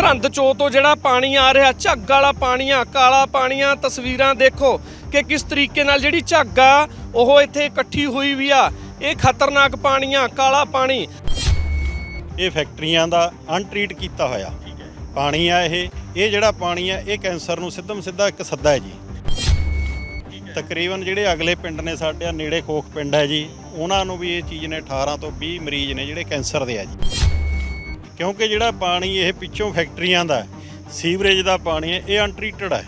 ਸਰਹੰਦ ਚੋ ਤੋਂ ਜਿਹੜਾ ਪਾਣੀ ਆ ਰਿਹਾ, ਝੱਗ ਵਾਲਾ ਪਾਣੀ ਆ, ਕਾਲਾ ਪਾਣੀ ਆ, ਤਸਵੀਰਾਂ ਦੇਖੋ ਕਿ ਕਿਸ ਤਰੀਕੇ ਨਾਲ ਜਿਹੜੀ ਝੱਗ ਆ, ਉਹ ਇੱਥੇ ਇਕੱਠੀ ਹੋਈ ਵੀ ਆ। ਇਹ ਖਤਰਨਾਕ ਪਾਣੀ ਆ, ਕਾਲਾ ਪਾਣੀ। ਇਹ ਫੈਕਟਰੀਆਂ ਦਾ ਅਨਟ੍ਰੀਟ ਕੀਤਾ ਹੋਇਆ। ਪਾਣੀ ਆ ਇਹ ਇਹ ਜਿਹੜਾ ਪਾਣੀ ਆ, ਇਹ ਕੈਂਸਰ ਨੂੰ ਸਿੱਧਮ ਸਿੱਧਾ ਇੱਕ ਸੱਦਾ ਹੈ ਜੀ। ਤਕਰੀਬਨ ਜਿਹੜੇ ਅਗਲੇ ਪਿੰਡ ਨੇ ਸਾਡੇ ਨੇੜੇ ਖੋਖ ਪਿੰਡ ਹੈ ਜੀ, ਉਹਨਾਂ ਨੂੰ ਵੀ ਇਹ ਚੀਜ਼ ਨੇ 18 ਤੋਂ 20 ਮਰੀਜ਼ ਨੇ ਜਿਹੜੇ ਕੈਂਸਰ ਦੇ ਆ ਜੀ। ਕਿਉਂਕਿ ਜਿਹੜਾ ਪਾਣੀ ਇਹ ਪਿੱਛੋਂ ਫੈਕਟਰੀਆਂ ਦਾ ਸੀਵਰੇਜ ਦਾ ਪਾਣੀ ਹੈ, ਇਹ ਅਨਟ੍ਰੀਟਡ ਹੈ।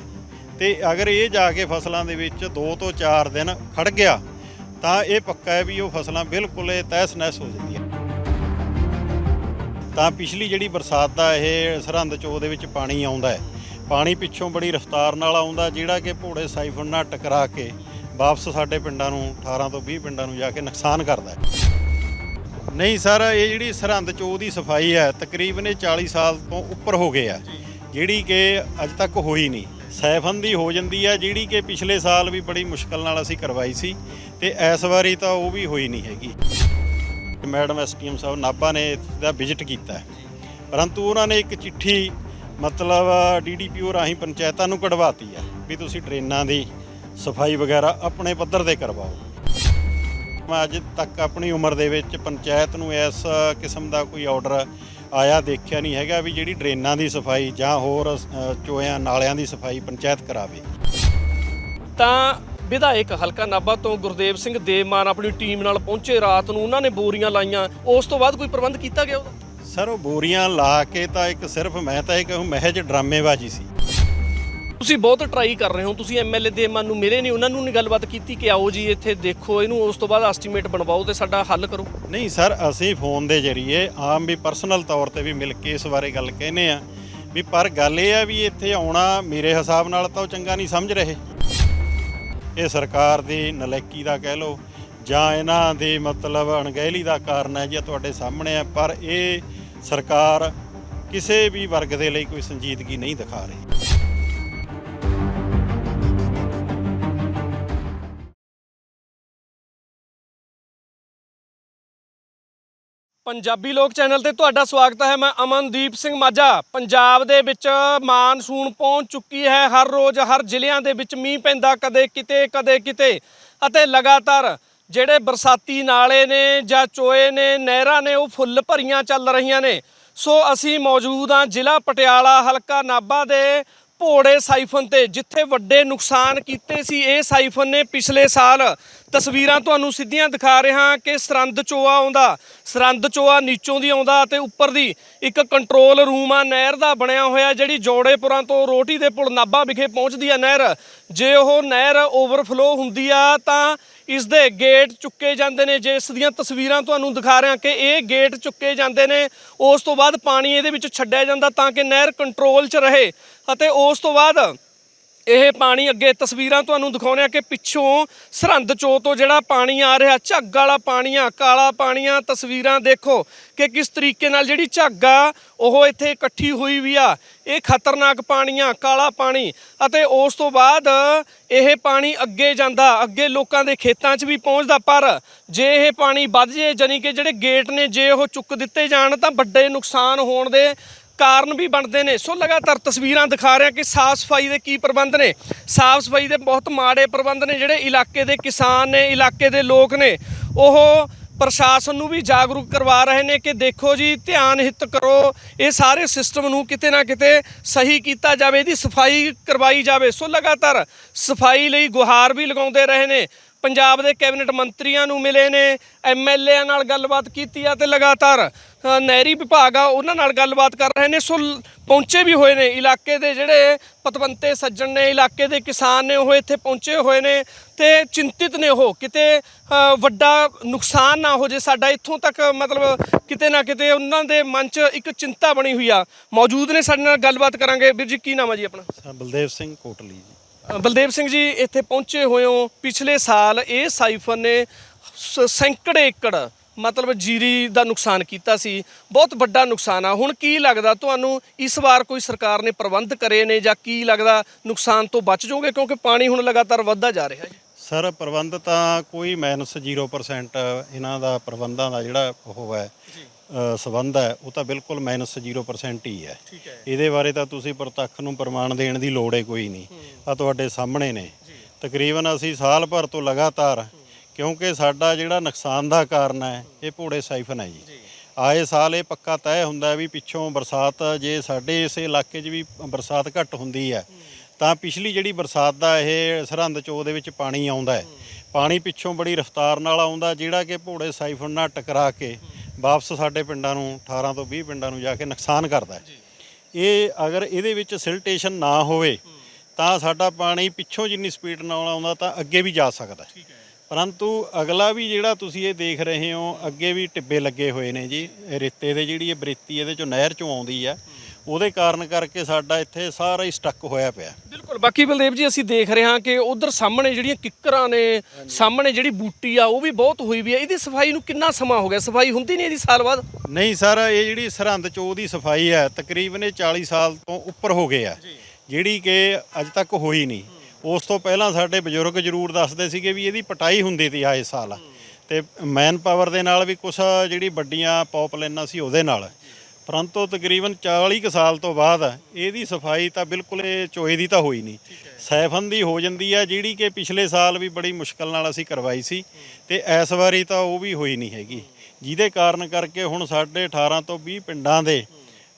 ਤੇ ਅਗਰ ਇਹ ਜਾ ਕੇ ਫਸਲਾਂ ਦੇ ਵਿੱਚ 2 ਤੋਂ 4 ਦਿਨ ਖੜ ਗਿਆ, ਤਾਂ ਇਹ ਪੱਕਾ ਹੈ ਵੀ ਉਹ ਫਸਲਾਂ ਬਿਲਕੁਲ ਇਹ ਤਹਿਸ ਨਹਿਸ ਹੋ ਜਾਂਦੀਆਂ ਤਾਂ ਪਿਛਲੀ ਜਿਹੜੀ ਬਰਸਾਤ ਦਾ ਇਹ ਸਰਹੰਦ ਚੋ ਦੇ ਵਿੱਚ ਪਾਣੀ ਆਉਂਦਾ ਹੈ, ਪਾਣੀ ਪਿੱਛੋਂ ਬੜੀ ਰਫ਼ਤਾਰ ਨਾਲ ਆਉਂਦਾ, ਜਿਹੜਾ ਕਿ ਭੋੜੇ ਸਾਈਫਨ ਨਾਲ ਟਕਰਾ ਕੇ ਵਾਪਸ ਸਾਡੇ ਪਿੰਡਾਂ ਨੂੰ 18 ਤੋਂ 20 ਪਿੰਡਾਂ ਨੂੰ ਜਾ ਕੇ ਨੁਕਸਾਨ ਕਰਦਾ ਹੈ। ਨਹੀਂ ਸਰ ਇਹ ਜਿਹੜੀ ਸਰਹੰਦ ਚੋ ਦੀ ਸਫ਼ਾਈ ਹੈ ਤਕਰੀਬਨ ਇਹ 40 ਸਾਲ ਤੋਂ ਉੱਪਰ ਹੋ ਗਏ ਆ। ਜਿਹੜੀ ਕਿ ਅਜ ਤੱਕ ਹੋਈ ਨਹੀਂ। ਸੈਫਨ ਦੀ ਹੋ ਜਾਂਦੀ ਹੈ ਜਿਹੜੀ ਕਿ ਪਿਛਲੇ ਸਾਲ ਵੀ ਬੜੀ ਮੁਸ਼ਕਲ ਨਾਲ ਅਸੀਂ ਕਰਵਾਈ ਸੀ ਤੇ ਇਸ ਵਾਰੀ ਤਾਂ ਉਹ ਵੀ ਹੋਈ ਨਹੀਂ ਹੈਗੀ। ਮੈਡਮ ਐਸਟੀਐਮ ਸਾਹਿਬ ਨਾਭਾ ਨੇ ਇਹਦਾ ਵਿਜ਼ਿਟ ਕੀਤਾ ਪਰੰਤੂ ਉਹਨਾਂ ਨੇ ਇੱਕ ਚਿੱਠੀ ਮਤਲਬ ਡੀਡੀਪੀਓ ਰਾਹੀਂ ਪੰਚਾਇਤਾਂ ਨੂੰ ਕਢਵਾਤੀ ਹੈ ਵੀ ਤੁਸੀਂ ਡਰੇਨਾਂ ਦੀ ਸਫ਼ਾਈ ਵਗੈਰਾ ਆਪਣੇ ਪੱਧਰ ਤੇ ਕਰਵਾਓ। ਮੈਂ ਅੱਜ ਤੱਕ ਆਪਣੀ ਉਮਰ ਦੇ ਵਿੱਚ ਪੰਚਾਇਤ ਨੂੰ ਇਸ ਕਿਸਮ ਦਾ ਕੋਈ ਆਰਡਰ ਆਇਆ ਦੇਖਿਆ ਨਹੀਂ ਹੈਗਾ ਵੀ ਜਿਹੜੀ ਡਰੇਨਾਂ ਦੀ ਸਫ਼ਾਈ ਜਾਂ ਹੋਰ ਚੋਇਆਂ ਨਾਲਿਆਂ ਦੀ ਸਫ਼ਾਈ ਪੰਚਾਇਤ ਕਰਾਵੇ। ਤਾਂ ਵਿਧਾਇਕ ਹਲਕਾ ਨਾਭਾ ਤੋਂ ਗੁਰਦੇਵ ਸਿੰਘ ਦੇਵਮਾਨ ਆਪਣੀ ਟੀਮ ਨਾਲ ਪਹੁੰਚੇ ਰਾਤ ਨੂੰ ਉਹਨਾਂ ਨੇ ਬੋਰੀਆਂ ਲਾਈਆਂ। ਉਸ ਤੋਂ ਬਾਅਦ ਕੋਈ ਪ੍ਰਬੰਧ ਕੀਤਾ ਗਿਆ ਉਹਦਾ? ਸਰ ਉਹ ਬੋਰੀਆਂ ਲਾ ਕੇ ਤਾਂ ਇੱਕ ਸਿਰਫ ਮੈਂ ਤਾਂ ਇਹ ਕਹੂੰ ਮਹਿਜ ਡਰਾਮੇਬਾਜ਼ੀ ਸੀ। ਤੁਸੀਂ ਬਹੁਤ ਟਰਾਈ ਕਰ ਰਹੇ ਹੋ, ਤੁਸੀਂ ਐਮਐਲਏ ਦੇ ਮਨ ਨੂੰ ਮਿਲੇ ਨਹੀਂ, ਉਹਨਾਂ ਨੂੰ ਨਹੀਂ ਗੱਲਬਾਤ ਕੀਤੀ ਕਿ ਆਓ ਜੀ, ਇੱਥੇ ਦੇਖੋ ਇਹਨੂੰ, ਉਸ ਤੋਂ ਬਾਅਦ ਐਸਟੀਮੇਟ ਬਣਵਾਓ ਤੇ ਸਾਡਾ ਹੱਲ ਕਰੋ। ਨਹੀਂ ਸਰ, ਅਸੀਂ ਫੋਨ ਦੇ ਜ਼ਰੀਏ ਆਮ ਵੀ ਪਰਸਨਲ ਤੌਰ ਤੇ ਵੀ ਮਿਲ ਕੇ ਇਸ ਬਾਰੇ ਗੱਲ ਕਹਿੰਦੇ ਆ ਵੀ ਪਰ ਗੱਲ ਇਹ ਆ ਵੀ ਇੱਥੇ ਆਉਣਾ ਮੇਰੇ ਹਿਸਾਬ ਨਾਲ ਤਾਂ ਉਹ ਚੰਗਾ ਨਹੀਂ ਸਮਝ ਰਹੇ। ਇਹ ਸਰਕਾਰ ਦੀ ਨਲਾਇਕੀ ਦਾ ਕਹਿ ਲਓ, ਜਾਂ ਇਹਨਾਂ ਦੀ ਮਤਲਬ ਅਣਗਹਿਲੀ ਦਾ ਕਾਰਨ ਹੈ ਜੇ ਤੁਹਾਡੇ ਸਾਹਮਣੇ ਆ ਪਰ ਇਹ ਸਰਕਾਰ ਕਿਸੇ ਵੀ ਵਰਗ ਦੇ ਲਈ ਕੋਈ ਸੰਜੀਦਗੀ ਨਹੀਂ ਦਿਖਾ ਰਹੀ। ਪੰਜਾਬੀ ਲੋਕ ਚੈਨਲ ਤੇ ਤੁਹਾਡਾ ਸਵਾਗਤ ਹੈ। ਮੈਂ ਅਮਨਦੀਪ ਸਿੰਘ ਮਾਝਾ। ਪੰਜਾਬ ਦੇ ਵਿੱਚ ਮਾਨਸੂਨ ਪਹੁੰਚ ਚੁੱਕੀ ਹੈ। ਹਰ ਰੋਜ਼ ਹਰ ਜ਼ਿਲ੍ਹਿਆਂ ਦੇ ਵਿੱਚ ਮੀਂਹ ਪੈਂਦਾ ਕਦੇ ਕਿਤੇ ਕਦੇ ਕਿਤੇ। ਅਤੇ ਲਗਾਤਾਰ ਜਿਹੜੇ ਬਰਸਾਤੀ ਨਾਲੇ ਨੇ ਜਾਂ ਚੋਏ ਨੇ, ਨਹਿਰਾਂ ਨੇ, ਉਹ ਫੁੱਲ ਭਰੀਆਂ ਚੱਲ ਰਹੀਆਂ ਨੇ। ਸੋ ਅਸੀਂ ਮੌਜੂਦ ਹਾਂ ਜ਼ਿਲ੍ਹਾ ਪਟਿਆਲਾ ਹਲਕਾ ਨਾਭਾ ਦੇ ਭੋੜੇ ਸਾਈਫਨ ਤੇ, ਜਿੱਥੇ ਵੱਡੇ ਨੁਕਸਾਨ ਕੀਤੇ ਸੀ, ਇਹ ਸਾਈਫਨ ਨੇ ਪਿਛਲੇ ਸਾਲ ਤਸਵੀਰਾਂ ਤੁਹਾਨੂੰ ਸਿੱਧੀਆਂ ਦਿਖਾ ਰਿਹਾ ਕਿ ਸਰੰਦ ਚੋਆ ਆਉਂਦਾ, ਸਰੰਦ ਚੋਆ ਨੀਚੋਂ ਦੀ ਆਉਂਦਾ ਤੇ ਉੱਪਰ ਦੀ ਇੱਕ ਕੰਟਰੋਲ ਰੂਮ ਆ, ਨਹਿਰ ਦਾ ਬਣਿਆ ਹੋਇਆ, ਜਿਹੜੀ ਜੋੜੇਪੁਰਾਂ ਤੋਂ ਰੋਟੀ ਦੇ ਪੁਲ ਨਾਭਾ ਵਿਖੇ ਪਹੁੰਚਦੀ ਆ ਨਹਿਰ। ਜੇ ਉਹ ਨਹਿਰ ਓਵਰਫਲੋ ਹੁੰਦੀ ਆ, ਤਾਂ ਇਸ ਦੇ ਗੇਟ ਚੁੱਕੇ ਜਾਂਦੇ ਨੇ, ਜਿਸ ਦੀਆਂ ਤਸਵੀਰਾਂ ਤੁਹਾਨੂੰ ਦਿਖਾ ਰਿਹਾ ਕਿ ਇਹ ਗੇਟ ਚੁੱਕੇ ਜਾਂਦੇ ਨੇ, ਉਸ ਤੋਂ ਬਾਅਦ ਪਾਣੀ ਇਹਦੇ ਵਿੱਚ ਛੱਡਿਆ ਜਾਂਦਾ ਤਾਂ ਕਿ ਨਹਿਰ ਕੰਟਰੋਲ 'ਚ ਰਹੇ ਅਤੇ ਉਸ ਤੋਂ ਬਾਅਦ ਇਹ ਪਾਣੀ ਅੱਗੇ ਤਸਵੀਰਾਂ ਤੁਹਾਨੂੰ ਦਿਖਾਉਂਦੇ ਆ ਕਿ ਪਿੱਛੋਂ ਸਰਹੰਦ ਚੋ ਤੋਂ ਜਿਹੜਾ ਪਾਣੀ ਆ ਰਿਹਾ, ਝੱਗ ਵਾਲਾ ਪਾਣੀ ਆ, ਕਾਲਾ ਪਾਣੀ ਆ, ਤਸਵੀਰਾਂ ਦੇਖੋ ਕਿ ਕਿਸ ਤਰੀਕੇ ਨਾਲ ਜਿਹੜੀ ਝੱਗ ਆ, ਉਹ ਇੱਥੇ ਇਕੱਠੀ ਹੋਈ ਵੀ ਆ। ਇਹ ਖਤਰਨਾਕ ਪਾਣੀ ਆ, ਕਾਲਾ ਪਾਣੀ। ਅਤੇ ਉਸ ਤੋਂ ਬਾਅਦ ਇਹ ਪਾਣੀ ਅੱਗੇ ਜਾਂਦਾ, ਅੱਗੇ ਲੋਕਾਂ ਦੇ ਖੇਤਾਂ 'ਚ ਵੀ ਪਹੁੰਚਦਾ, ਪਰ ਜੇ ਇਹ ਪਾਣੀ ਵੱਧ ਜੇ ਜਾਨੀ ਕਿ ਜਿਹੜੇ ਗੇਟ ਨੇ, ਜੇ ਉਹ ਚੁੱਕ ਦਿੱਤੇ ਜਾਣ, ਤਾਂ ਵੱਡੇ ਨੁਕਸਾਨ ਹੋਣ ਦੇ ਕਾਰਨ ਵੀ ਬਣਦੇ ਨੇ। ਸੋ ਲਗਾਤਾਰ ਤਸਵੀਰਾਂ ਦਿਖਾ ਰਿਹਾ ਕਿ ਸਾਫ਼ ਸਫ਼ਾਈ ਦੇ ਕੀ ਪ੍ਰਬੰਧ ਨੇ। ਸਾਫ਼ ਸਫ਼ਾਈ ਦੇ ਬਹੁਤ ਮਾੜੇ ਪ੍ਰਬੰਧ ਨੇ ਜਿਹੜੇ ਇਲਾਕੇ ਦੇ ਕਿਸਾਨ ਨੇ, ਇਲਾਕੇ ਦੇ ਲੋਕ ਨੇ। ਉਹ ਪ੍ਰਸ਼ਾਸਨ ਨੂੰ ਵੀ ਜਾਗਰੂਕ ਕਰਵਾ ਰਹੇ ਨੇ ਕਿ ਦੇਖੋ ਜੀ, ਧਿਆਨ ਹਿੱਤ ਕਰੋ। ਇਹ ਸਾਰੇ ਸਿਸਟਮ ਨੂੰ ਕਿਤੇ ਨਾ ਕਿਤੇ ਸਹੀ ਕੀਤਾ ਜਾਵੇ, ਇਹਦੀ ਸਫ਼ਾਈ ਕਰਵਾਈ ਜਾਵੇ। ਸੋ ਲਗਾਤਾਰ ਸਫ਼ਾਈ ਲਈ ਗੁਹਾਰ ਵੀ ਲਗਾਉਂਦੇ ਰਹੇ ਨੇ। ਪੰਜਾਬ ਦੇ ਕੈਬਨਿਟ ਮੰਤਰੀਆਂ ਨੂੰ ਮਿਲੇ ਨੇ ਐਮਐਲਏਆਂ ਨਾਲ ਗੱਲਬਾਤ ਕੀਤੀ ਆ ਤੇ ਲਗਾਤਾਰ ਨਹਿਰੀ ਵਿਭਾਗ ਆ, ਉਹਨਾਂ ਨਾਲ ਗੱਲਬਾਤ ਕਰ ਰਹੇ ਨੇ। ਸੋ ਪਹੁੰਚੇ ਵੀ ਹੋਏ ਨੇ ਇਲਾਕੇ ਦੇ ਜਿਹੜੇ ਪਤਵੰਤੇ ਸੱਜਣ ਨੇ, ਇਲਾਕੇ ਦੇ ਕਿਸਾਨ ਨੇ, ਉਹ ਇੱਥੇ ਪਹੁੰਚੇ ਹੋਏ ਨੇ ਤੇ ਚਿੰਤਿਤ ਨੇ ਉਹ। ਕਿਤੇ ਵੱਡਾ ਨੁਕਸਾਨ ਨਾ ਹੋ ਜੇ ਸਾਡਾ, ਇੱਥੋਂ ਤੱਕ ਮਤਲਬ ਕਿਤੇ ਨਾ ਕਿਤੇ ਉਹਨਾਂ ਦੇ ਮਨ 'ਚ ਇੱਕ ਚਿੰਤਾ ਬਣੀ ਹੋਈ ਆ। ਮੌਜੂਦ ਨੇ ਸਾਡੇ ਨਾਲ ਗੱਲਬਾਤ ਕਰਾਂਗੇ। ਵੀਰ ਜੀ, ਕੀ ਨਾਮ ਆ ਜੀ ਆਪਣਾ? ਬਲਦੇਵ ਸਿੰਘ ਕੋਟਲੀ ਬਲਦੇਵ ਸਿੰਘ ਜੀ ਇੱਥੇ ਪਹੁੰਚੇ ਹੋਏ ਹੋ। ਪਿਛਲੇ ਸਾਲ ਇਹ ਸਾਈਫਨ ਨੇ ਸ- ਸੈਂਕੜੇ ਏਕੜ ਮਤਲਬ ਜੀਰੀ ਦਾ ਨੁਕਸਾਨ ਕੀਤਾ ਸੀ। ਬਹੁਤ ਵੱਡਾ ਨੁਕਸਾਨ ਆ। ਹੁਣ ਕੀ ਲੱਗਦਾ ਤੁਹਾਨੂੰ ਇਸ ਵਾਰ ਕੋਈ ਸਰਕਾਰ ਨੇ ਪ੍ਰਬੰਧ ਕਰੇ ਨੇ ਜਾਂ ਕੀ ਲੱਗਦਾ ਨੁਕਸਾਨ ਤੋਂ ਬਚ ਜਾਓਗੇ? ਕਿਉਂਕਿ ਪਾਣੀ ਹੁਣ ਲਗਾਤਾਰ ਵੱਧਦਾ ਜਾ ਰਿਹਾ ਹੈ ਸਰ ਪ੍ਰਬੰਧ ਤਾਂ ਕੋਈ ਮਾਈਨਸ 0% ਇਹਨਾਂ ਦਾ ਪ੍ਰਬੰਧਾਂ ਦਾ ਜਿਹੜਾ ਉਹ ਹੈ। ਸੰਬੰਧ ਹੈ ਉਹ ਤਾਂ ਬਿਲਕੁਲ ਮਾਈਨਸ 0% ਹੀ ਹੈ। ਠੀਕ ਹੈ। ਇਹਦੇ ਬਾਰੇ ਤਾਂ ਤੁਸੀਂ ਪ੍ਰਤੱਖ ਨੂੰ ਪ੍ਰਮਾਣ ਦੇਣ ਦੀ ਲੋੜ ਹੈ ਕੋਈ ਨਹੀਂ। ਆ ਤੁਹਾਡੇ ਸਾਹਮਣੇ ਨੇ। ਤਕਰੀਬਨ ਅਸੀਂ ਸਾਲ ਭਰ ਤੋਂ ਲਗਾਤਾਰ ਕਿਉਂਕਿ ਸਾਡਾ ਜਿਹੜਾ ਨੁਕਸਾਨ ਦਾ ਕਾਰਨ ਹੈ ਇਹ ਭੋੜੇ ਸਾਈਫਨ ਹੈ ਜੀ। ਆਏ ਸਾਲ ਇਹ ਪੱਕਾ ਤੈਅ ਹੁੰਦਾ ਵੀ ਪਿੱਛੋਂ ਬਰਸਾਤ ਜੇ ਸਾਡੇ ਇਸ ਇਲਾਕੇ 'ਚ ਵੀ ਬਰਸਾਤ ਘੱਟ ਹੁੰਦੀ ਹੈ ਤਾਂ ਪਿਛਲੀ ਜਿਹੜੀ ਬਰਸਾਤ ਦਾ ਇਹ ਸਰਹੰਦ ਚੋ ਦੇ ਵਿੱਚ ਪਾਣੀ ਆਉਂਦਾ ਹੈ। ਪਾਣੀ ਪਿੱਛੋਂ ਬੜੀ ਰਫ਼ਤਾਰ ਨਾਲ ਆਉਂਦਾ ਜਿਹੜਾ ਕਿ ਭੋੜੇ ਸਾਈਫਨ ਨਾਲ ਟਕਰਾ ਕੇ ਵਾਪਸ ਸਾਡੇ ਪਿੰਡਾਂ ਨੂੰ 18 ਤੋਂ 20 ਪਿੰਡਾਂ ਨੂੰ ਜਾ ਕੇ ਨੁਕਸਾਨ ਕਰਦਾ ਹੈ। ਇਹ ਅਗਰ ਇਹਦੇ ਵਿੱਚ ਸਿਲਟੇਸ਼ਨ ਨਾ ਹੋਵੇ ਤਾਂ ਸਾਡਾ ਪਾਣੀ ਪਿੱਛੋਂ ਜਿੰਨੀ ਸਪੀਡ ਨਾਲ ਆਉਂਦਾ ਤਾਂ ਅੱਗੇ ਵੀ ਜਾ ਸਕਦਾ ਹੈ। ਪਰੰਤੂ ਅਗਲਾ ਵੀ ਜਿਹੜਾ ਤੁਸੀਂ ਇਹ ਦੇਖ ਰਹੇ ਹੋ ਅੱਗੇ ਵੀ ਟਿੱਬੇ ਲੱਗੇ ਹੋਏ ਨੇ ਜੀ। ਰੇਤੇ ਦੇ ਜਿਹੜੀ ਇਹ ਬਰੇਤੀ ਇਹਦੇ ਚੋਂ ਨਹਿਰ ਚੋਂ ਆਉਂਦੀ ਆ ਉਹਦੇ ਕਾਰਨ ਕਰਕੇ ਸਾਡਾ ਇੱਥੇ ਸਾਰਾ ਹੀ ਸਟਕ ਹੋਇਆ ਪਿਆ। ਬਿਲਕੁਲ। ਬਾਕੀ ਬਲਦੇਵ ਜੀ ਅਸੀਂ ਦੇਖ ਰਹੇ ਹਾਂ ਕਿ ਉਧਰ ਸਾਹਮਣੇ ਜਿਹੜੀਆਂ ਕਿੱਕਰਾਂ ਨੇ ਸਾਹਮਣੇ ਜਿਹੜੀ ਬੂਟੀ ਆ ਉਹ ਵੀ ਬਹੁਤ ਹੋਈ ਵੀ ਹੈ ਇਹਦੀ ਸਫ਼ਾਈ ਨੂੰ ਕਿੰਨਾ ਸਮਾਂ ਹੋ ਗਿਆ? ਸਫ਼ਾਈ ਹੁੰਦੀ ਨਹੀਂ ਇਹਦੀ ਸਾਲ ਬਾਅਦ? ਨਹੀਂ ਸਰ ਇਹ ਜਿਹੜੀ ਸਰਹੰਦ ਚੋ ਦੀ ਸਫ਼ਾਈ ਹੈ ਤਕਰੀਬਨ ਇਹ 40 ਸਾਲ ਤੋਂ ਉੱਪਰ ਹੋ ਗਏ ਆ। ਜਿਹੜੀ ਕਿ ਅਜ ਤੱਕ ਹੋਈ ਨਹੀਂ। ਉਸ ਤੋਂ ਪਹਿਲਾਂ ਸਾਡੇ ਬਜ਼ੁਰਗ ਜ਼ਰੂਰ ਦੱਸਦੇ ਸੀਗੇ ਵੀ ਇਹਦੀ ਪਟਾਈ ਹੁੰਦੀ ਸੀ ਆਏ ਸਾਲ। ਤੇ ਮੈਨ ਪਾਵਰ ਦੇ ਨਾਲ ਵੀ ਕੁਛ ਜਿਹੜੀ ਵੱਡੀਆਂ ਪੌਪ ਲਾਈਨਾਂ ਸੀ ਉਹਦੇ ਨਾਲ। ਪਰੰਤੂ ਤਕਰੀਬਨ 40 ਕੁ ਸਾਲ ਤੋਂ ਬਾਅਦ ਇਹਦੀ ਸਫ਼ਾਈ ਤਾਂ ਬਿਲਕੁਲ ਇਹ ਚੋਏ ਦੀ ਤਾਂ ਹੋਈ ਨਹੀਂ। ਸੈਫਨ ਦੀ ਹੋ ਜਾਂਦੀ ਹੈ ਜਿਹੜੀ ਕਿ ਪਿਛਲੇ ਸਾਲ ਵੀ ਬੜੀ ਮੁਸ਼ਕਲ ਨਾਲ ਅਸੀਂ ਕਰਵਾਈ ਸੀ ਤੇ ਇਸ ਵਾਰੀ ਤਾਂ ਉਹ ਵੀ ਹੋਈ ਨਹੀਂ ਹੈਗੀ। ਜਿਹਦੇ ਕਾਰਨ ਕਰਕੇ ਹੁਣ ਸਾਡੇ 18 ਤੋਂ 20 ਪਿੰਡਾਂ ਦੇ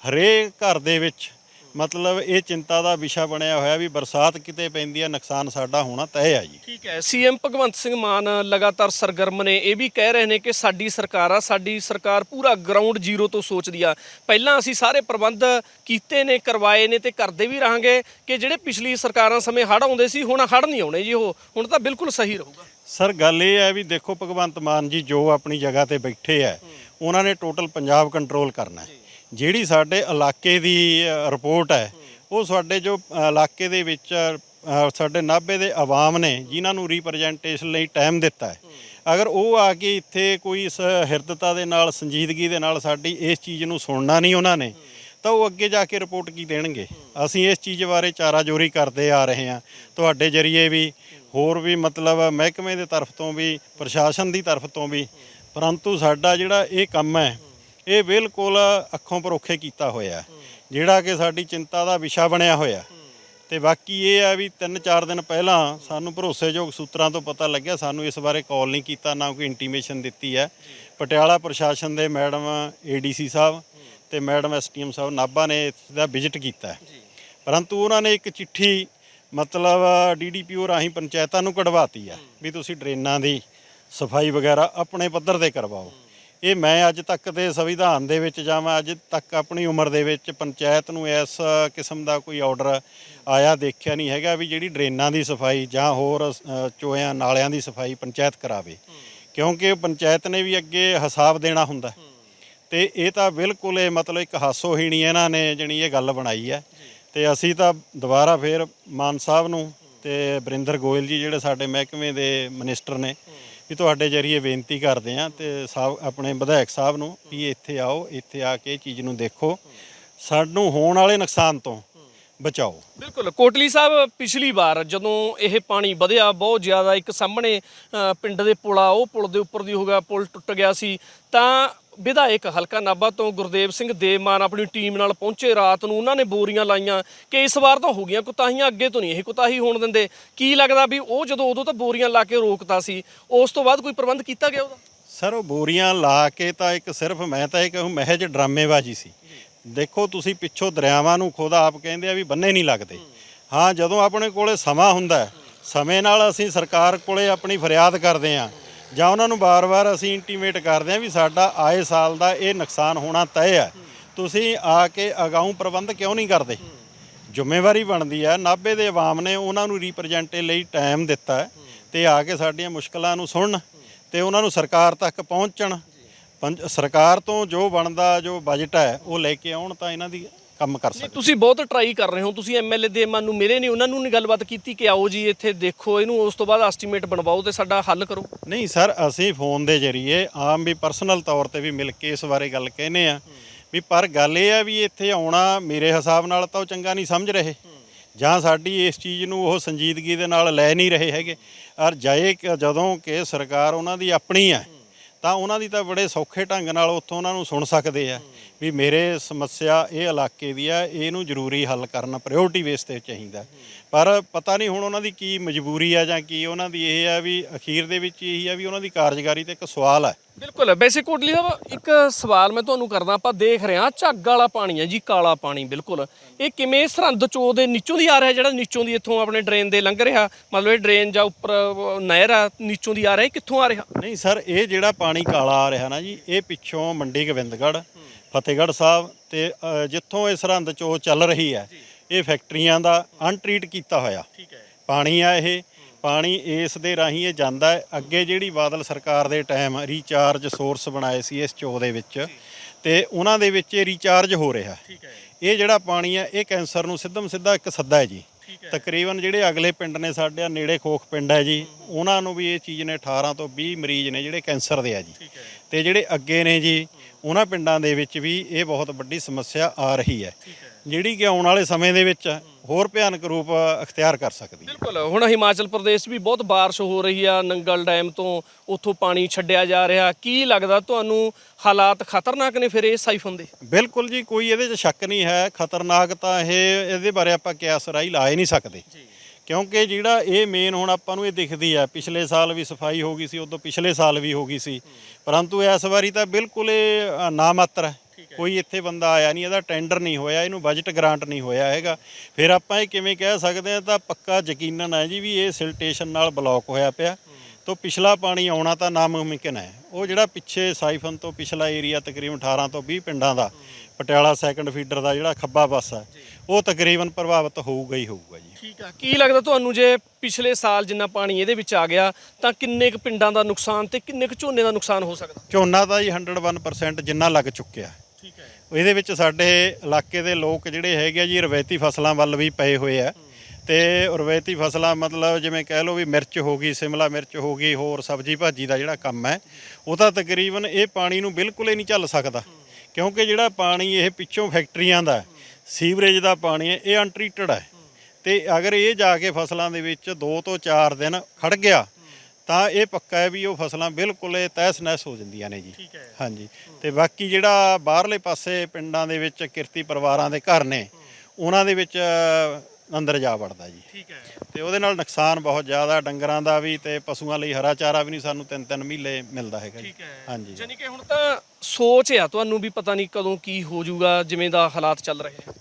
ਹਰੇਕ ਘਰ ਦੇ ਵਿੱਚ ਮਤਲਬ ਇਹ ਚਿੰਤਾ ਦਾ ਵਿਸ਼ਾ ਬਣਿਆ ਹੋਇਆ ਵੀ ਬਰਸਾਤ ਕਿਤੇ ਪੈਂਦੀ ਹੈ ਨੁਕਸਾਨ ਸਾਡਾ ਹੋਣਾ ਤੈਅ ਹੈ ਜੀ। ਠੀਕ ਹੈ ਸੀਐਮ ਭਗਵੰਤ ਸਿੰਘ ਮਾਨ ਲਗਾਤਾਰ ਸਰਗਰਮ ਨੇ ਇਹ ਵੀ ਕਹਿ ਰਹੇ ਨੇ ਕਿ ਸਾਡੀ ਸਰਕਾਰ ਆ ਸਾਡੀ ਸਰਕਾਰ ਪੂਰਾ ਗਰਾਊਂਡ ਜ਼ੀਰੋ ਤੋਂ ਸੋਚਦੀ ਆ। ਪਹਿਲਾਂ ਅਸੀਂ ਸਾਰੇ ਪ੍ਰਬੰਧ ਕੀਤੇ ਨੇ ਕਰਵਾਏ ਨੇ ਤੇ ਕਰਦੇ ਵੀ ਰਹਾਂਗੇ ਕਿ ਜਿਹੜੇ ਪਿਛਲੀ ਸਰਕਾਰਾਂ ਸਮੇਂ ਹੜ੍ਹ ਆਉਂਦੇ ਸੀ ਹੁਣ ਹੜ੍ਹ ਨਹੀਂ ਆਉਣੇ ਜੀ ਉਹ। ਹੁਣ ਤਾਂ ਬਿਲਕੁਲ ਸਹੀ ਰਹੂਗਾ। ਸਰ ਗੱਲ ਇਹ ਹੈ ਵੀ ਦੇਖੋ ਭਗਵੰਤ ਮਾਨ ਜੀ ਜੋ ਆਪਣੀ ਜਗ੍ਹਾ ਤੇ ਬੈਠੇ ਹੈ ਉਹਨਾਂ ਨੇ ਟੋਟਲ ਪੰਜਾਬ ਕੰਟਰੋਲ ਕਰਨਾ ਹੈ। ਜਿਹੜੀ ਸਾਡੇ ਇਲਾਕੇ ਦੀ ਰਿਪੋਰਟ ਹੈ, ਉਹ ਸਾਡੇ ਜੋ ਇਲਾਕੇ ਦੇ ਵਿੱਚ ਸਾਡੇ ਨਾਭੇ ਦੇ ਆਵਾਮ ਨੇ, ਜਿਨ੍ਹਾਂ ਨੂੰ ਰਿਪਰੈਜ਼ੈਂਟੇਸ਼ਨ ਲਈ ਟਾਈਮ ਦਿੱਤਾ ਹੈ, ਅਗਰ ਉਹ ਆ ਕੇ ਇੱਥੇ ਕੋਈ ਇਸ ਹਿਰਦਤਾ ਦੇ ਨਾਲ, ਸੰਜੀਦਗੀ ਦੇ ਨਾਲ ਸਾਡੀ ਇਸ ਚੀਜ਼ ਨੂੰ ਸੁਣਨਾ ਨਹੀਂ ਉਹਨਾਂ ਨੇ, ਤਾਂ ਉਹ ਅੱਗੇ ਜਾ ਕੇ ਰਿਪੋਰਟ ਕੀ ਦੇਣਗੇ? ਅਸੀਂ ਇਸ ਚੀਜ਼ ਬਾਰੇ ਚਾਰਾ ਚਾਰਾਜੋਰੀ ਕਰਦੇ ਆ ਰਹੇ ਹਾਂ। ਤੁਹਾਡੇ ਜਰੀਏ ਵੀ, ਹੋਰ ਵੀ ਮਤਲਬ ਮਹਿਕਮੇ ਦੇ ਤਰਫ ਤੋਂ ਵੀ, ਪ੍ਰਸ਼ਾਸਨ ਦੀ ਤਰਫ ਤੋਂ ਵੀ, ਪਰੰਤੂ ਸਾਡਾ ਜਿਹੜਾ ਇਹ ਕੰਮ ਹੈ ਇਹ ਬਿਲਕੁਲ ਅੱਖੋਂ ਪਰੋਖੇ ਕੀਤਾ ਹੋਇਆ ਜਿਹੜਾ ਕਿ ਸਾਡੀ ਚਿੰਤਾ ਦਾ ਵਿਸ਼ਾ ਬਣਿਆ ਹੋਇਆ ਤੇ ਬਾਕੀ ਇਹ ਹੈ ਵੀ 3-4 ਦਿਨ ਪਹਿਲਾਂ ਸਾਨੂੰ ਭਰੋਸੇਯੋਗ ਸੂਤਰਾਂ ਤੋਂ ਪਤਾ ਲੱਗਿਆ ਸਾਨੂੰ ਇਸ ਬਾਰੇ ਕਾਲ ਨਹੀਂ ਕੀਤਾ ਨਾ ਕੋਈ ਇੰਟੀਮੇਸ਼ਨ ਦਿੱਤੀ ਹੈ। ਪਟਿਆਲਾ ਪ੍ਰਸ਼ਾਸਨ ਦੇ ਮੈਡਮ ਏਡੀਸੀ ਸਾਹਿਬ ਤੇ ਮੈਡਮ ਐਸਟੀਐਮ ਸਾਹਿਬ ਨਾਭਾ ਨੇ ਇਸ ਦਾ ਵਿਜ਼ਿਟ ਕੀਤਾ ਪਰੰਤੂ ਉਹਨਾਂ ਨੇ ਇੱਕ ਚਿੱਠੀ ਮਤਲਬ ਡੀਡੀਪੀਓ ਰਾਹੀਂ ਪੰਚਾਇਤਾਂ ਨੂੰ ਕਢਵਾਤੀ ਆ ਵੀ ਤੁਸੀਂ ਡਰੇਨਾਂ ਦੀ ਸਫ਼ਾਈ ਵਗੈਰਾ ਆਪਣੇ ਪੱਧਰ ਤੇ ਕਰਵਾਓ। ਇਹ ਮੈਂ ਅੱਜ ਤੱਕ ਦੇ ਸੰਵਿਧਾਨ ਦੇ ਵਿੱਚ ਜਾਂ ਮੈਂ ਅੱਜ ਤੱਕ ਆਪਣੀ ਉਮਰ ਦੇ ਵਿੱਚ ਪੰਚਾਇਤ ਨੂੰ ਇਸ ਕਿਸਮ ਦਾ ਕੋਈ ਆਰਡਰ ਆਇਆ, ਦੇਖਿਆ ਨਹੀਂ ਹੈਗਾ ਵੀ ਜਿਹੜੀ ਡਰੇਨਾਂ ਦੀ ਸਫ਼ਾਈ ਜਾਂ ਹੋਰ ਚੋਇਆਂ, ਨਾਲਿਆਂ ਦੀ ਸਫ਼ਾਈ ਪੰਚਾਇਤ ਕਰਾਵੇ। ਕਿਉਂਕਿ ਪੰਚਾਇਤ ਨੇ ਵੀ ਅੱਗੇ ਹਿਸਾਬ ਦੇਣਾ ਹੁੰਦਾ। ਤੇ ਇਹ ਤਾਂ ਬਿਲਕੁਲ ਇਹ ਮਤਲਬ ਇੱਕ ਹਾਸੋਹੀਣੀ ਇਹਨਾਂ ਨੇ ਜਣੀ ਇਹ ਗੱਲ ਬਣਾਈ ਹੈ। ਤੇ ਅਸੀਂ ਤਾਂ ਦੁਬਾਰਾ ਫੇਰ ਮਾਨ ਸਾਹਿਬ ਨੂੰ ਤੇ ਬਰਿੰਦਰ ਗੋਇਲ ਜੀ ਜਿਹੜੇ ਸਾਡੇ ਮਹਿਕਮੇ ਦੇ ਮਿਨਿਸਟਰ ਨੇ ਵੀ ਤੁਹਾਡੇ ਜਰੀਏ ਬੇਨਤੀ ਕਰਦੇ ਆ ਤੇ ਸਾਹਿਬ ਆਪਣੇ ਵਿਧਾਇਕ ਸਾਹਿਬ ਨੂੰ ਵੀ ਇੱਥੇ ਆਓ ਇੱਥੇ ਆ ਕੇ ਇਹ ਚੀਜ਼ ਨੂੰ ਦੇਖੋ। ਸਾਨੂੰ ਹੋਣ ਵਾਲੇ ਨੁਕਸਾਨ ਤੋਂ ਬਚਾਓ। ਬਿਲਕੁਲ ਕੋਟਲੀ ਸਾਹਿਬ ਪਿਛਲੀ ਵਾਰ ਜਦੋਂ ਇਹ ਪਾਣੀ ਵਧਿਆ ਬਹੁਤ ਜ਼ਿਆਦਾ ਇੱਕ ਸਾਹਮਣੇ ਅ, ਪਿੰਡ ਦੇ ਪੁਲ ਆ ਉਹ ਪੁਲ ਦੇ ਉੱਪਰ ਦੀ ਹੋ ਗਿਆ ਪੁਲ ਟੁੱਟ ਗਿਆ ਸੀ ਤਾਂ ਵਿਧਾਇਕ ਹਲਕਾ ਨਾਭਾ ਤੋਂ ਗੁਰਦੇਵ ਸਿੰਘ ਦੇਵਮਾਨ ਆਪਣੀ ਟੀਮ ਨਾਲ ਪਹੁੰਚੇ ਰਾਤ ਨੂੰ ਉਹਨਾਂ ਨੇ ਬੋਰੀਆਂ ਲਾਈਆਂ ਕਿ ਇਸ ਵਾਰ ਤਾਂ ਹੋ ਗਈਆਂ ਕੁਤਾਹੀਆਂ, ਅੱਗੇ ਤੋਂ ਨਹੀਂ ਇਹ ਕੁਤਾਹੀ ਹੋਣ ਦਿੰਦੇ। ਕੀ ਲੱਗਦਾ ਵੀ ਉਹ ਜਦੋਂ ਉਦੋਂ ਤਾਂ ਬੋਰੀਆਂ ਲਾ ਕੇ ਰੋਕਤਾ ਸੀ, ਉਸ ਤੋਂ ਬਾਅਦ ਕੋਈ ਪ੍ਰਬੰਧ ਕੀਤਾ ਗਿਆ ਉਹਦਾ? ਸਰ, ਉਹ ਬੋਰੀਆਂ ਲਾ ਕੇ ਤਾਂ ਇੱਕ ਸਿਰਫ ਮੈਂ ਤਾਂ ਇਹ ਕਹੂੰ ਮਹਿਜ ਡਰਾਮੇਬਾਜ਼ੀ ਸੀ। ਦੇਖੋ ਤੁਸੀਂ ਪਿੱਛੋਂ ਦਰਿਆਵਾਂ ਨੂੰ ਖੁਦ ਆਪ ਕਹਿੰਦੇ ਆ ਵੀ ਬੰਨੇ ਨਹੀਂ ਲੱਗਦੇ। ਹਾਂ, ਜਦੋਂ ਆਪਣੇ ਕੋਲੇ ਸਮਾਂ ਹੁੰਦਾ ਸਮੇਂ ਨਾਲ ਅਸੀਂ ਸਰਕਾਰ ਕੋਲੇ ਆਪਣੀ ਫਰਿਆਦ ਕਰਦੇ ਆ ਜਾਂ ਉਹਨਾਂ ਨੂੰ ਬਾਰ-ਬਾਰ ਅਸੀਂ ਇੰਟੀਮੇਟ ਕਰਦੇ ਹਾਂ ਵੀ ਸਾਡਾ ਆਏ ਸਾਲ ਦਾ ਇਹ ਨੁਕਸਾਨ ਹੋਣਾ ਤੈਅ ਹੈ। ਤੁਸੀਂ ਆ ਕੇ ਅਗਾਊਂ ਪ੍ਰਬੰਧ ਕਿਉਂ ਨਹੀਂ ਕਰਦੇ? ਜ਼ਿੰਮੇਵਾਰੀ ਬਣਦੀ ਹੈ ਨਾਭੇ ਦੇ ਆਵਾਮ ਨੇ ਉਹਨਾਂ ਨੂੰ ਰਿਪਰੈਜ਼ੈਂਟੇ ਲਈ ਟਾਈਮ ਦਿੱਤਾ ਹੈ ਤੇ ਆ ਕੇ ਸਾਡੀਆਂ ਮੁਸ਼ਕਲਾਂ ਨੂੰ ਸੁਣਨ ਤੇ ਉਹਨਾਂ ਨੂੰ ਸਰਕਾਰ ਤੱਕ ਪਹੁੰਚਣ। ਪੰਜ- ਸਰਕਾਰ ਤੋਂ ਜੋ ਬਣਦਾ, ਜੋ ਬਜਟ ਹੈ, ਉਹ ਲੈ ਕੇ ਆਉਣ ਤਾਂ ਇਹਨਾਂ ਦੀ ਕੰਮ ਕਰ ਸਕਦੇ। ਤੁਸੀਂ ਬਹੁਤ ਟਰਾਈ ਕਰ ਰਹੇ ਹੋ ਤੁਸੀਂ ਐਮਐਲਏ ਦੇ ਮਨ ਨੂੰ ਮਿਲੇ ਨਹੀਂ ਉਹਨਾਂ ਨੂੰ ਨਹੀਂ ਗੱਲਬਾਤ ਕੀਤੀ ਕਿ ਆਓ ਜੀ ਇੱਥੇ ਦੇਖੋ ਇਹਨੂੰ ਉਸ ਤੋਂ ਬਾਅਦ ਐਸਟੀਮੇਟ ਬਣਵਾਓ ਤੇ ਸਾਡਾ ਹੱਲ ਕਰੋ। ਨਹੀਂ ਸਰ ਅਸੀਂ ਫੋਨ ਦੇ ਜ਼ਰੀਏ ਆਮ ਵੀ ਪਰਸਨਲ ਤੌਰ ਤੇ ਵੀ ਮਿਲ ਕੇ ਇਸ ਬਾਰੇ ਗੱਲ ਕਹਿੰਦੇ ਆ ਵੀ ਪਰ ਗੱਲ ਇਹ ਆ ਵੀ ਇੱਥੇ ਆਉਣਾ ਮੇਰੇ ਹਿਸਾਬ ਨਾਲ ਤਾਂ ਉਹ ਚੰਗਾ ਨਹੀਂ ਸਮਝ ਰਹੇ। ਜਾਂ ਸਾਡੀ ਇਸ ਚੀਜ਼ ਨੂੰ ਉਹ ਸੰਜੀਦਗੀ ਦੇ ਨਾਲ ਲੈ ਨਹੀਂ ਰਹੇ ਹੈਗੇ। ਔਰ ਜਾਏ ਜਦੋਂ ਕਿ ਸਰਕਾਰ ਉਹਨਾਂ ਦੀ ਆਪਣੀ ਹੈ ਤਾਂ ਉਹਨਾਂ ਦੀ ਤਾਂ ਬੜੇ ਸੌਖੇ ਢੰਗ ਨਾਲ ਉੱਥੋਂ ਉਹਨਾਂ ਨੂੰ ਸੁਣ ਸਕਦੇ ਆ। ਵੀ ਮੇਰੇ ਸਮੱਸਿਆ ਇਹ ਇਲਾਕੇ ਦੀ ਆ ਇਹਨੂੰ ਜ਼ਰੂਰੀ ਹੱਲ ਕਰਨਾ ਪ੍ਰਾਇੋਰਟੀ ਬੇਸ ਤੇ ਚਾਹੀਦਾ। ਪਰ ਪਤਾ ਨਹੀਂ ਹੁਣ ਉਹਨਾਂ ਦੀ ਕੀ ਮਜਬੂਰੀ ਆ ਜਾਂ ਕੀ ਉਹਨਾਂ ਦੀ ਇਹ ਆ ਵੀ ਅਖੀਰ ਦੇ ਵਿੱਚ ਇਹੀ ਆ ਵੀ ਉਹਨਾਂ ਦੀ ਕਾਰਜਕਾਰੀ ਤੇ ਇੱਕ ਸਵਾਲ ਹੈ ਬਿਲਕੁਲ ਵੈਸੇ ਕੋਟਲੀ ਸਾਹਿਬ ਇੱਕ ਸਵਾਲ ਮੈਂ ਤੁਹਾਨੂੰ ਕਰਦਾ ਆਪਾਂ ਦੇਖ ਰਹੇ ਹਾਂ ਝੱਗ ਵਾਲਾ ਪਾਣੀ ਹੈ ਜੀ ਕਾਲਾ ਪਾਣੀ ਬਿਲਕੁਲ। ਇਹ ਕਿਵੇਂ ਸਰਹੰਦ ਚੋ ਦੇ ਨੀਚੋਂ ਦੀ ਆ ਰਿਹਾ ਜਿਹੜਾ ਨੀਚੋਂ ਦੀ ਇੱਥੋਂ ਆਪਣੇ ਡਰੇਨ ਦੇ ਲੰਘ ਰਿਹਾ? ਮਤਲਬ ਇਹ ਡਰੇਨ ਜਾਂ ਉੱਪਰ ਨਹਿਰ ਆ ਨੀਚੋਂ ਦੀ ਆ ਰਿਹਾ ਕਿੱਥੋਂ ਆ ਰਿਹਾ? ਨਹੀਂ ਸਰ ਇਹ ਜਿਹੜਾ ਪਾਣੀ ਕਾਲਾ ਆ ਰਿਹਾ ਨਾ ਜੀ ਇਹ ਪਿੱਛੋਂ ਮੰਡੀ ਗੋਬਿੰਦਗੜ੍ਹ ਫਤਿਹਗੜ੍ਹ ਸਾਹਿਬ ਤੇ ਅ, ਜਿੱਥੋਂ ਇਹ ਸਰਹੰਦ ਚੋ ਚੱਲ ਰਹੀ ਹੈ ਇਹ ਫੈਕਟਰੀਆਂ ਦਾ ਅਨਟ੍ਰੀਟ ਕੀਤਾ ਹੋਇਆ। ਠੀਕ ਹੈ। ਪਾਣੀ ਆ ਇਹ ਪਾਣੀ ਇਸ ਦੇ ਰਾਹੀਂ ਇਹ ਜਾਂਦਾ ਹੈ। ਅੱਗੇ ਜਿਹੜੀ ਬਾਦਲ ਸਰਕਾਰ ਦੇ ਟਾਈਮ ਰੀਚਾਰਜ ਸੋਰਸ ਬਣਾਏ ਸੀ ਇਸ ਚੋ ਦੇ ਵਿੱਚ ਤੇ ਉਹਨਾਂ ਦੇ ਵਿੱਚ ਇਹ ਰੀਚਾਰਜ ਹੋ ਰਿਹਾ। ਠੀਕ ਹੈ। ਇਹ ਜਿਹੜਾ ਪਾਣੀ ਹੈ ਇਹ ਕੈਂਸਰ ਨੂੰ ਸਿੱਧਮ ਸਿੱਧਾ ਇੱਕ ਸੱਦਾ ਹੈ ਜੀ। ਠੀਕ ਤਕਰੀਬਨ ਜਿਹੜੇ ਅਗਲੇ ਪਿੰਡ ਨੇ ਸਾਡੇ ਆ ਨੇੜੇ ਖੋਖ ਪਿੰਡ ਹੈ ਜੀ ਉਹਨਾਂ ਨੂੰ ਵੀ ਇਹ ਚੀਜ਼ ਨੇ 18 ਤੋਂ 20 ਮਰੀਜ਼ ਨੇ ਜਿਹੜੇ ਕੈਂਸਰ ਦੇ ਆ ਜੀ। ਠੀਕ ਹੈ। ਤੇ ਜਿਹੜੇ ਅੱਗੇ ਨੇ ਜੀ ਉਹਨਾਂ ਪਿੰਡਾਂ ਦੇ ਵਿੱਚ ਵੀ ਇਹ ਬਹੁਤ ਵੱਡੀ ਸਮੱਸਿਆ ਆ ਰਹੀ ਹੈ। ਜਿਹੜੀ ਕਿ ਆਉਣ ਵਾਲੇ ਸਮੇਂ ਦੇ ਵਿੱਚ ਹੋਰ ਭਿਆਨਕ ਰੂਪ ਅਖਤਿਆਰ ਕਰ ਸਕਦੀ ਹੈ। ਬਿਲਕੁਲ। ਹੁਣ ਹਿਮਾਚਲ ਪ੍ਰਦੇਸ਼ ਵੀ ਬਹੁਤ ਬਾਰਿਸ਼ ਹੋ ਰਹੀ ਆ ਨੰਗਲ ਡੈਮ ਤੋਂ ਉੱਥੋਂ ਪਾਣੀ ਛੱਡਿਆ ਜਾ ਰਿਹਾ। ਕੀ ਲੱਗਦਾ ਤੁਹਾਨੂੰ ਹਾਲਾਤ ਖਤਰਨਾਕ ਨੇ ਫਿਰ ਇਹ ਸਾਈਫਨ ਦੇ? ਬਿਲਕੁਲ ਜੀ ਕੋਈ ਇਹਦੇ 'ਚ ਸ਼ੱਕ ਨਹੀਂ ਹੈ। ਖਤਰਨਾਕ ਤਾਂ ਇਹ ਇਹਦੇ ਬਾਰੇ ਆਪਾਂ ਕਿਆਸ ਰਾਈ ਲਾ ਹੀ ਨਹੀਂ ਸਕਦੇ। ਜੀ। ਕਿਉਂਕਿ ਜਿਹੜਾ ਇਹ ਮੇਨ ਹੁਣ ਆਪਾਂ ਨੂੰ ਇਹ ਦਿਖਦੀ ਹੈ ਪਿਛਲੇ ਸਾਲ ਵੀ ਸਫ਼ਾਈ ਹੋ ਗਈ ਸੀ ਉਦੋਂ ਪਿਛਲੇ ਸਾਲ ਵੀ ਹੋ ਗਈ ਸੀ। ਪਰੰਤੂ ਇਸ ਵਾਰੀ ਤਾਂ ਬਿਲਕੁਲ ਇਹ ਨਾਮਾਤਰ ਹੈ। ਕੋਈ ਇੱਥੇ ਬੰਦਾ ਆਇਆ ਨਹੀਂ ਇਹਦਾ ਟੈਂਡਰ ਨਹੀਂ ਹੋਇਆ ਇਹਨੂੰ ਬਜਟ ਗ੍ਰਾਂਟ ਨਹੀਂ ਹੋਇਆ ਹੈਗਾ। ਫਿਰ ਆਪਾਂ ਇਹ ਕਿਵੇਂ ਕਹਿ ਸਕਦੇ ਹਾਂ ਤਾਂ ਪੱਕਾ ਯਕੀਨਨ ਹੈ ਜੀ ਵੀ ਇਹ ਸਿਲਟੇਸ਼ਨ ਨਾਲ ਬਲੌਕ ਹੋਇਆ ਪਿਆ। ਤੋਂ ਪਿਛਲਾ ਪਾਣੀ ਆਉਣਾ ਤਾਂ ਨਾਮੁਮਕਿਨ ਹੈ। ਉਹ ਜਿਹੜਾ ਪਿੱਛੇ ਸਾਈਫਨ ਤੋਂ ਪਿਛਲਾ ਏਰੀਆ ਤਕਰੀਬਨ 18 ਤੋਂ 20 ਪਿੰਡਾਂ ਦਾ ਪਟਿਆਲਾ ਸੈਕੰਡ ਫੀਡਰ ਦਾ ਜਿਹੜਾ ਖੱਬਾ ਪਾਸਾ ਹੈ ਉਹ ਤਕਰੀਬਨ ਪ੍ਰਭਾਵਿਤ ਹੋਊਗਾ ਹੀ ਹੋਊਗਾ ਜੀ। ਠੀਕ ਆ। ਕੀ ਲੱਗਦਾ ਤੁਹਾਨੂੰ ਜੇ ਪਿਛਲੇ ਸਾਲ ਜਿੰਨਾ ਪਾਣੀ ਇਹਦੇ ਵਿੱਚ ਆ ਗਿਆ ਤਾਂ ਕਿੰਨੇ ਕੁ ਪਿੰਡਾਂ ਦਾ ਨੁਕਸਾਨ ਤੇ ਕਿੰਨੇ ਕੁ ਝੋਨੇ ਦਾ ਨੁਕਸਾਨ ਹੋ ਸਕਦਾ? ਝੋਨਾ ਤਾਂ ਜੀ 101% ਜਿੰਨਾ ਲੱਗ ਚੁੱਕਿਆ। ਠੀਕ ਹੈ। ਇਹਦੇ ਵਿੱਚ ਸਾਡੇ ਇਲਾਕੇ ਦੇ ਲੋਕ ਜਿਹੜੇ ਹੈਗੇ ਆ ਜੀ ਰਵਾਇਤੀ ਫਸਲਾਂ ਵੱਲ ਵੀ ਪਏ ਹੋਏ ਆ। ਤੇ ਰਵਾਇਤੀ ਫਸਲਾਂ ਮਤਲਬ ਜਿਵੇਂ ਕਹਿ ਲਓ ਵੀ ਮਿਰਚ ਹੋ ਗਈ ਸਿਮਲਾ ਮਿਰਚ ਹੋ ਗਈ ਹੋਰ ਸਬਜ਼ੀ ਭਾਜੀ ਦਾ ਜਿਹੜਾ ਕੰਮ ਹੈ ਉਹ ਤਾਂ ਤਕਰੀਬਨ ਇਹ ਪਾਣੀ ਨੂੰ ਬਿਲਕੁਲ ਹੀ ਨਹੀਂ ਝੱਲ ਸਕਦਾ। ਕਿਉਂਕਿ ਜਿਹੜਾ ਪਾਣੀ ਇਹ ਪਿੱਛੋਂ ਫੈਕਟਰੀਆਂ ਦਾ ਸੀਵਰੇਜ ਦਾ ਪਾਣੀ ਹੈ ਇਹ ਅਨਟ੍ਰੀਟਡ ਹੈ। ਤੇ ਅਗਰ ਇਹ ਜਾ ਕੇ ਫਸਲਾਂ ਦੇ ਵਿੱਚ 2 ਤੋਂ 4 ਦਿਨ ਖੜ ਗਿਆ ਤਾਂ ਇਹ ਪੱਕਾ ਹੈ ਵੀ ਉਹ ਫਸਲਾਂ ਬਿਲਕੁਲ ਇਹ ਤਹਿਸ ਨਹਿਸ ਹੋ ਜਾਂਦੀਆਂ ਨੇ ਜੀ। ਹਾਂਜੀ। ਤੇ ਬਾਕੀ ਜਿਹੜਾ ਬਾਹਰਲੇ ਪਾਸੇ ਪਿੰਡਾਂ ਦੇ ਵਿੱਚ ਕਿਰਤੀ ਪਰਿਵਾਰਾਂ ਦੇ ਘਰ ਨੇ ਉਹਨਾਂ ਦੇ ਵਿੱਚ ਅੰਦਰ ਜਾ ਵੜਦਾ ਜੀ। ਠੀਕ ਹੈ। ਤੇ ਉਹਦੇ ਨਾਲ ਨੁਕਸਾਨ ਬਹੁਤ ਜ਼ਿਆਦਾ ਡੰਗਰਾਂ ਦਾ ਵੀ ਤੇ ਪਸ਼ੂਆਂ ਲਈ ਹਰਾ ਚਾਰਾ ਵੀ ਨਹੀਂ ਸਾਨੂੰ ਤਿੰਨ ਤਿੰਨ ਮਹੀਨੇ ਮਿਲਦਾ ਹੈਗਾ ਜੀ। ਠੀਕ ਹੈ। ਹਾਂਜੀ। ਯਾਨੀ ਕਿ ਹੁਣ ਤਾਂ ਸੋਚ ਆ, ਤੁਹਾਨੂੰ ਵੀ ਪਤਾ ਨਹੀਂ ਕਦੋਂ ਕੀ ਹੋ ਜਾਊਗਾ, ਜਿਵੇਂ ਦਾ ਹਾਲਾਤ ਚੱਲ ਰਹੇ ਆ।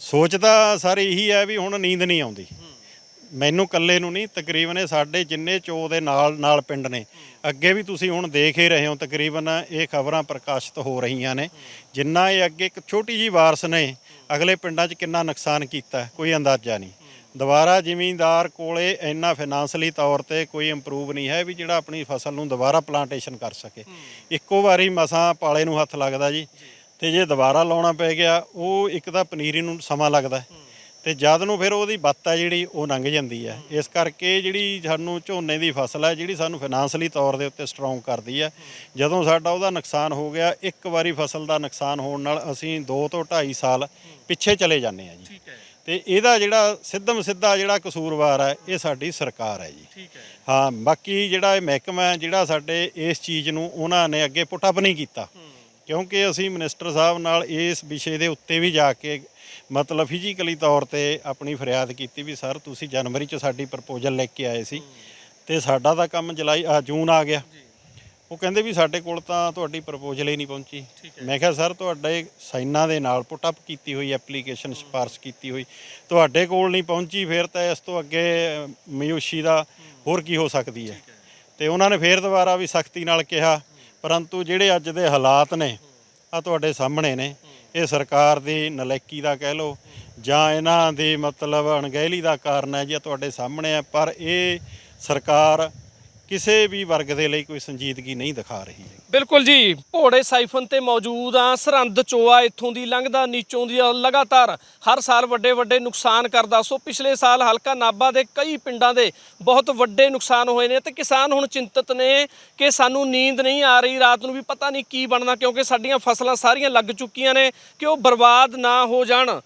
ਸੋਚ ਤਾਂ ਸਰ ਇਹੀ ਹੈ ਵੀ ਹੁਣ ਨੀਂਦ ਨਹੀਂ ਆਉਂਦੀ। ਮੈਨੂੰ ਇਕੱਲੇ ਨੂੰ ਨਹੀਂ, ਤਕਰੀਬਨ ਇਹ ਸਾਡੇ ਜਿੰਨੇ ਚੋ ਦੇ ਨਾਲ ਨਾਲ ਪਿੰਡ ਨੇ। ਅੱਗੇ ਵੀ ਤੁਸੀਂ ਹੁਣ ਦੇਖ ਹੀ ਰਹੇ ਹੋ, ਤਕਰੀਬਨ ਇਹ ਖਬਰਾਂ ਪ੍ਰਕਾਸ਼ਿਤ ਹੋ ਰਹੀਆਂ ਨੇ। ਜਿੰਨਾ ਇਹ ਅੱਗੇ ਇੱਕ ਛੋਟੀ ਜੀ ਵਾਰਸ ਨੇ, ਅਗਲੇ ਪਿੰਡਾਂ 'ਚ ਕਿੰਨਾ ਨੁਕਸਾਨ ਕੀਤਾ, ਕੋਈ ਅੰਦਾਜ਼ਾ ਨਹੀਂ। ਦੁਬਾਰਾ ਜ਼ਿਮੀਂਦਾਰ ਕੋਲੇ ਇੰਨਾ ਫਾਈਨਾਂਸ਼ਲੀ ਤੌਰ ਤੇ ਕੋਈ ਇੰਪਰੂਵ ਨਹੀਂ ਹੈ ਵੀ ਜਿਹੜਾ ਆਪਣੀ ਫਸਲ ਨੂੰ ਦੁਬਾਰਾ ਪਲਾਂਟੇਸ਼ਨ ਕਰ ਸਕੇ। ਇੱਕੋ ਵਾਰੀ ਮਸਾਂ ਪਾਲੇ ਨੂੰ ਹੱਥ ਲੱਗਦਾ ਜੀ ਤੇ ਜੇ ਦੁਬਾਰਾ ਲਾਉਣਾ ਪੈ ਗਿਆ ਉਹ ਇੱਕ ਤਾਂ ਪਨੀਰੀ ਨੂੰ ਸਮਾਂ ਲੱਗਦਾ ਹੈ। ਤੇ ਜਦ ਨੂੰ ਫਿਰ ਉਹਦੀ ਬੱਤ ਹੈ ਜਿਹੜੀ ਉਹ ਲੰਘ ਜਾਂਦੀ ਹੈ। ਇਸ ਕਰਕੇ ਜਿਹੜੀ ਸਾਨੂੰ ਝੋਨੇ ਦੀ ਫਸਲ ਹੈ ਜਿਹੜੀ ਸਾਨੂੰ ਫਾਈਨਾਂਸ਼ਲੀ ਤੌਰ ਦੇ ਉੱਤੇ ਸਟਰੋਂਗ ਕਰਦੀ ਹੈ। ਜਦੋਂ ਸਾਡਾ ਉਹਦਾ ਨੁਕਸਾਨ ਹੋ ਗਿਆ ਇੱਕ ਵਾਰੀ ਫਸਲ ਦਾ ਨੁਕਸਾਨ ਹੋਣ ਨਾਲ ਅਸੀਂ 2 ਤੋਂ 2.5 ਸਾਲ ਪਿੱਛੇ ਚਲੇ ਜਾਂਦੇ ਆ ਜੀ। ਠੀਕ ਹੈ। ਤੇ ਇਹਦਾ ਜਿਹੜਾ ਸਿੱਧਮ ਸਿੱਧਾ ਜਿਹੜਾ ਕਸੂਰਵਾਰ ਹੈ ਇਹ ਸਾਡੀ ਸਰਕਾਰ ਹੈ ਜੀ। ਠੀਕ ਹੈ। ਹਾਂ ਬਾਕੀ ਜਿਹੜਾ ਇਹ ਮਹਿਕਮਾ ਹੈ ਜਿਹੜਾ ਸਾਡੇ ਇਸ ਚੀਜ਼ ਨੂੰ ਉਹਨਾਂ ਨੇ ਅੱਗੇ ਪੁੱਟ ਅਪ ਨਹੀਂ ਕੀਤਾ। ਕਿਉਂਕਿ ਅਸੀਂ ਮਿਨਿਸਟਰ ਸਾਹਿਬ ਨਾਲ ਇਸ ਵਿਸ਼ੇ ਦੇ ਉੱਤੇ ਵੀ ਜਾ ਕੇ ਮਤਲਬ ਫਿਜ਼ੀਕਲੀ ਤੌਰ ਤੇ ਆਪਣੀ ਫਰਿਆਦ ਕੀਤੀ ਵੀ ਸਰ ਤੁਸੀਂ ਜਨਵਰੀ ਚ ਸਾਡੀ ਪ੍ਰਪੋਜ਼ਲ ਲੈ ਕੇ ਆਏ ਸੀ ਤੇ ਸਾਡਾ ਤਾਂ ਕੰਮ ਜੁਲਾਈ ਆ ਜੂਨ ਆ ਗਿਆ। ਉਹ ਕਹਿੰਦੇ ਵੀ ਸਾਡੇ ਕੋਲ ਤਾਂ ਤੁਹਾਡੀ ਪ੍ਰਪੋਜ਼ਲ ਹੀ ਨਹੀਂ ਪਹੁੰਚੀ। ਮੈਂ ਕਿਹਾ ਸਰ ਤੁਹਾਡੇ ਸਾਈਨਾਂ ਦੇ ਨਾਲ ਪੁੱਟ ਅਪ ਕੀਤੀ ਹੋਈ ਐਪਲੀਕੇਸ਼ਨ ਸਿਫਾਰਸ਼ ਕੀਤੀ ਹੋਈ। ਤੁਹਾਡੇ ਕੋਲ ਨਹੀਂ ਪਹੁੰਚੀ ਫਿਰ ਤਾਂ ਇਸ ਤੋਂ ਅੱਗੇ ਮਯੂਸ਼ੀ ਦਾ ਹੋਰ ਕੀ ਹੋ ਸਕਦੀ ਹੈ? ਤੇ ਉਹਨਾਂ ਨੇ ਫੇਰ ਦੁਬਾਰਾ ਵੀ ਸਖਤੀ ਨਾਲ ਕਿਹਾ ਪਰੰਤੂ ਜਿਹੜੇ ਅੱਜ ਦੇ ਹਾਲਾਤ ਨੇ ਆ ਤੁਹਾਡੇ ਸਾਹਮਣੇ ਨੇ। ਇਹ ਸਰਕਾਰ ਦੀ ਨਲਾਇਕੀ ਦਾ ਕਹਿ ਲਓ ਜਾਂ ਇਹਨਾਂ ਦੀ ਮਤਲਬ ਅਣਗਹਿਲੀ ਦਾ ਕਾਰਨ ਹੈ ਜਾਂ ਤੁਹਾਡੇ ਸਾਹਮਣੇ ਹੈ ਪਰ ਇਹ ਸਰਕਾਰ ਕਿਸੇ ਵੀ ਵਰਗ ਦੇ ਲਈ ਕੋਈ ਸੰਜੀਦਗੀ ਨਹੀਂ ਦਿਖਾ ਰਹੀ ਹੈ ਬਿਲਕੁਲ ਜੀ, ਭੋੜੇ ਸਾਈਫਨ ਤੇ ਮੌਜੂਦ ਆ ਸਰਹੰਦ ਚੋਆ ਇੱਥੋਂ ਦੀ ਲੰਘਦਾ, ਨੀਚੋਂ ਦੀ ਲਗਾਤਾਰ ਹਰ ਸਾਲ ਵੱਡੇ ਵੱਡੇ ਨੁਕਸਾਨ ਕਰਦਾ। ਸੋ ਪਿਛਲੇ ਸਾਲ ਹਲਕਾ ਨਾਬਾ ਦੇ ਕਈ ਪਿੰਡਾਂ ਦੇ ਬਹੁਤ ਵੱਡੇ ਨੁਕਸਾਨ ਹੋਏ ਨੇ ਤੇ ਕਿਸਾਨ ਹੁਣ ਚਿੰਤਤ ਨੇ ਕਿ ਸਾਨੂੰ ਨੀਂਦ ਨਹੀਂ ਆ ਰਹੀ, ਰਾਤ ਨੂੰ ਵੀ ਪਤਾ ਨਹੀਂ ਕੀ ਬਣਨਾ, ਕਿਉਂਕਿ ਸਾਡੀਆਂ ਫਸਲਾਂ ਸਾਰੀਆਂ ਲੱਗ ਚੁੱਕੀਆਂ ਨੇ ਕਿ ਉਹ ਬਰਬਾਦ ਨਾ ਹੋ ਜਾਣ।